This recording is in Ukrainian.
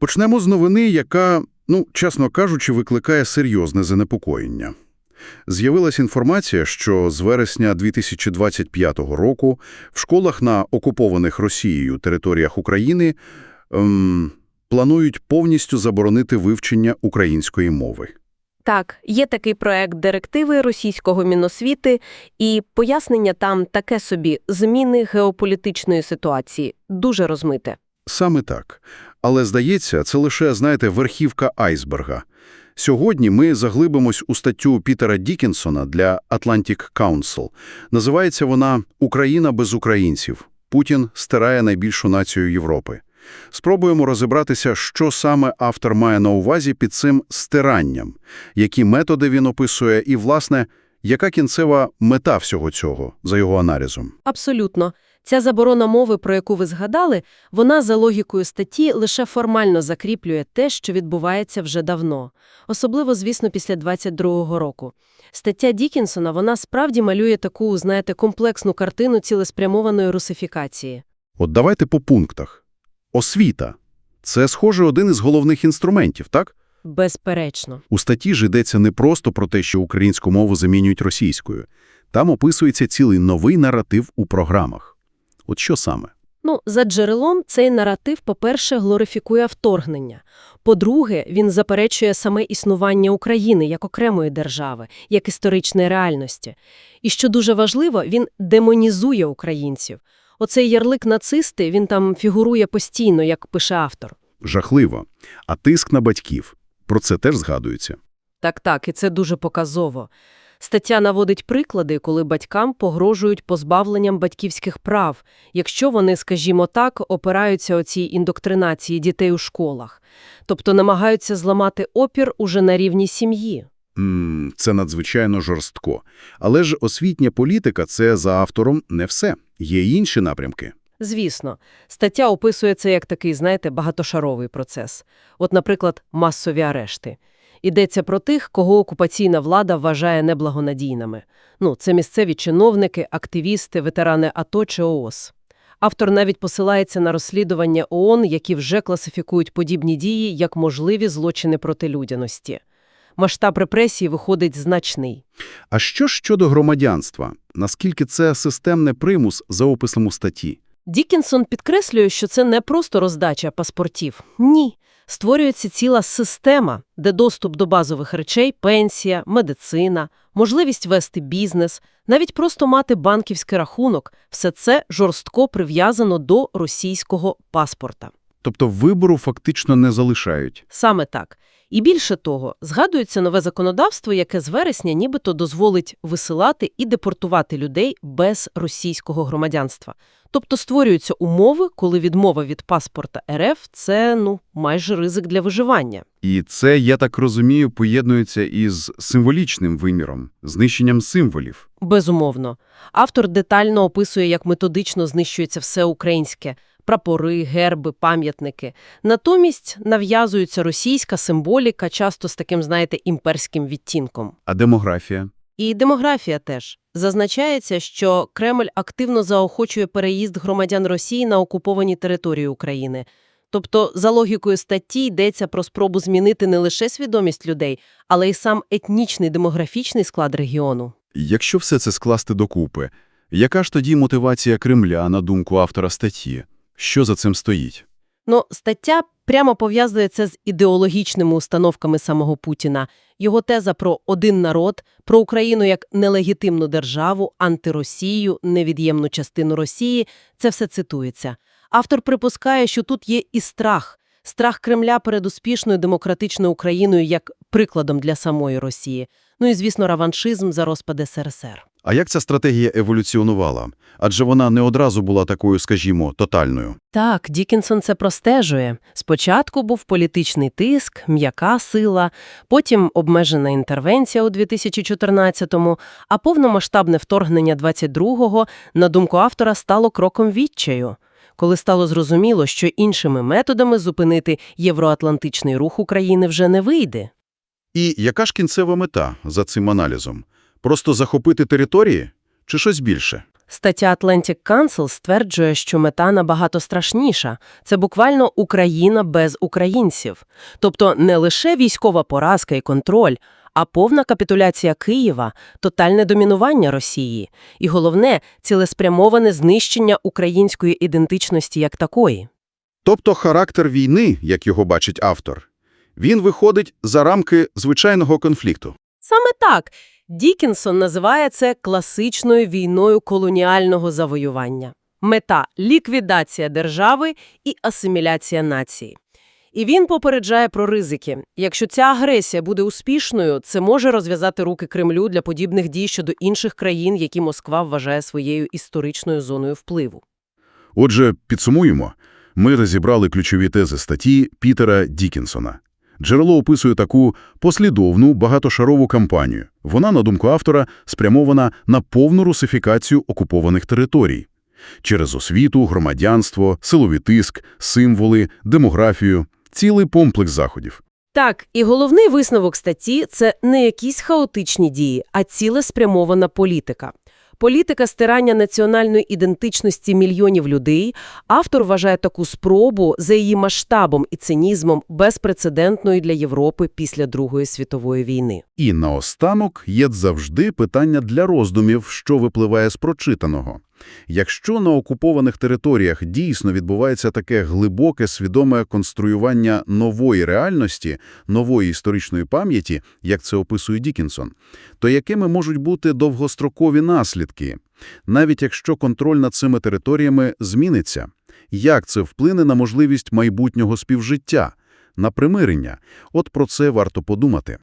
Почнемо з новини, яка, ну, чесно кажучи, викликає серйозне занепокоєння. З'явилась інформація, що з вересня 2025 року в школах на окупованих Росією територіях України ем, планують повністю заборонити вивчення української мови. Так, є такий проект директиви російського Міносвіти, і пояснення там таке собі зміни геополітичної ситуації, дуже розмите. Саме так. Але, здається, це лише, знаєте, верхівка айсберга. Сьогодні ми заглибимось у статтю Пітера Дікінсона для Atlantic Council. Називається вона «Україна без українців. Путін стирає найбільшу націю Європи». Спробуємо розібратися, що саме автор має на увазі під цим стиранням, які методи він описує і, власне, яка кінцева мета всього цього, за його аналізом. Абсолютно. Ця заборона мови, про яку ви згадали, вона за логікою статті лише формально закріплює те, що відбувається вже давно. Особливо, звісно, після 22-го року. Стаття Дікінсона, вона справді малює таку, знаєте, комплексну картину цілеспрямованої русифікації. От давайте по пунктах. Освіта. Це, схоже, один із головних інструментів, так? Безперечно. У статті ж йдеться не просто про те, що українську мову замінюють російською. Там описується цілий новий наратив у програмах. От що саме? Ну, за джерелом цей наратив, по-перше, глорифікує вторгнення. По-друге, він заперечує саме існування України як окремої держави, як історичної реальності. І що дуже важливо, він демонізує українців. Оцей ярлик нацисти, він там фігурує постійно, як пише автор. Жахливо. А тиск на батьків. Про це теж згадується. Так-так, і це дуже показово. Стаття наводить приклади, коли батькам погрожують позбавленням батьківських прав, якщо вони, скажімо так, опираються оцій індоктринації дітей у школах, тобто намагаються зламати опір уже на рівні сім'ї. Це надзвичайно жорстко. Але ж освітня політика – це за автором не все. Є інші напрямки. Звісно, стаття описує це як такий, знаєте, багатошаровий процес. От, наприклад, масові арешти. Йдеться про тих, кого окупаційна влада вважає неблагонадійними. Ну, це місцеві чиновники, активісти, ветерани АТО чи ООС. Автор навіть посилається на розслідування ООН, які вже класифікують подібні дії як можливі злочини проти людяності. Масштаб репресій виходить значний. А що щодо громадянства? Наскільки це системний примус за описом у статті? Дікінсон підкреслює, що це не просто роздача паспортів. Ні. Створюється ціла система, де доступ до базових речей, пенсія, медицина, можливість вести бізнес, навіть просто мати банківський рахунок – все це жорстко прив'язано до російського паспорта. Тобто вибору фактично не залишають. Саме так. І більше того, згадується нове законодавство, яке з вересня нібито дозволить висилати і депортувати людей без російського громадянства. Тобто створюються умови, коли відмова від паспорта РФ – це, ну, майже ризик для виживання. І це, я так розумію, поєднується із символічним виміром, знищенням символів. Безумовно. Автор детально описує, як методично знищується все українське – прапори, герби, пам'ятники. Натомість нав'язується російська символіка, часто з таким, знаєте, імперським відтінком. А демографія? І демографія теж. Зазначається, що Кремль активно заохочує переїзд громадян Росії на окуповані території України. Тобто, за логікою статті йдеться про спробу змінити не лише свідомість людей, але й сам етнічний демографічний склад регіону. Якщо все це скласти докупи, яка ж тоді мотивація Кремля, на думку автора статті? Що за цим стоїть? Ну, стаття прямо пов'язує це з ідеологічними установками самого Путіна. Його теза про один народ, про Україну як нелегітимну державу, антиросію, невід'ємну частину Росії – це все цитується. Автор припускає, що тут є і страх. Страх Кремля перед успішною демократичною Україною як прикладом для самої Росії. Ну і, звісно, реваншизм за розпад СРСР. А як ця стратегія еволюціонувала? Адже вона не одразу була такою, скажімо, тотальною. Так, Дікінсон це простежує. Спочатку був політичний тиск, м'яка сила, потім обмежена інтервенція у 2014-му, а повномасштабне вторгнення 22-го, на думку автора, стало кроком відчаю. Коли стало зрозуміло, що іншими методами зупинити євроатлантичний рух України вже не вийде. І яка ж кінцева мета за цим аналізом? Просто захопити території? чи щось більше? Стаття Atlantic Council стверджує, що мета набагато страшніша. Це буквально Україна без українців. Тобто не лише військова поразка і контроль, а повна капітуляція Києва, тотальне домінування Росії. І головне – цілеспрямоване знищення української ідентичності як такої. Тобто характер війни, як його бачить автор, він виходить за рамки звичайного конфлікту. Саме так. Дікінсон називає це класичною війною колоніального завоювання. Мета – ліквідація держави і асиміляція нації. І він попереджає про ризики. Якщо ця агресія буде успішною, це може розв'язати руки Кремлю для подібних дій щодо інших країн, які Москва вважає своєю історичною зоною впливу. Отже, підсумуємо. Ми розібрали ключові тези статті Пітера Дікінсона. Джерело описує таку послідовну багатошарову кампанію. Вона, на думку автора, спрямована на повну русифікацію окупованих територій. Через освіту, громадянство, силовий тиск, символи, демографію – цілий комплекс заходів. Так, і головний висновок статті – це не якісь хаотичні дії, а цілеспрямована політика. Політика стирання національної ідентичності мільйонів людей, автор вважає таку спробу за її масштабом і цинізмом безпрецедентною для Європи після Другої світової війни. І наостанок є завжди питання для роздумів, що випливає з прочитаного. Якщо на окупованих територіях дійсно відбувається таке глибоке свідоме конструювання нової реальності, нової історичної пам'яті, як це описує Дікінсон, то якими можуть бути довгострокові наслідки? Навіть якщо контроль над цими територіями зміниться, як це вплине на можливість майбутнього співжиття, на примирення? От про це варто подумати.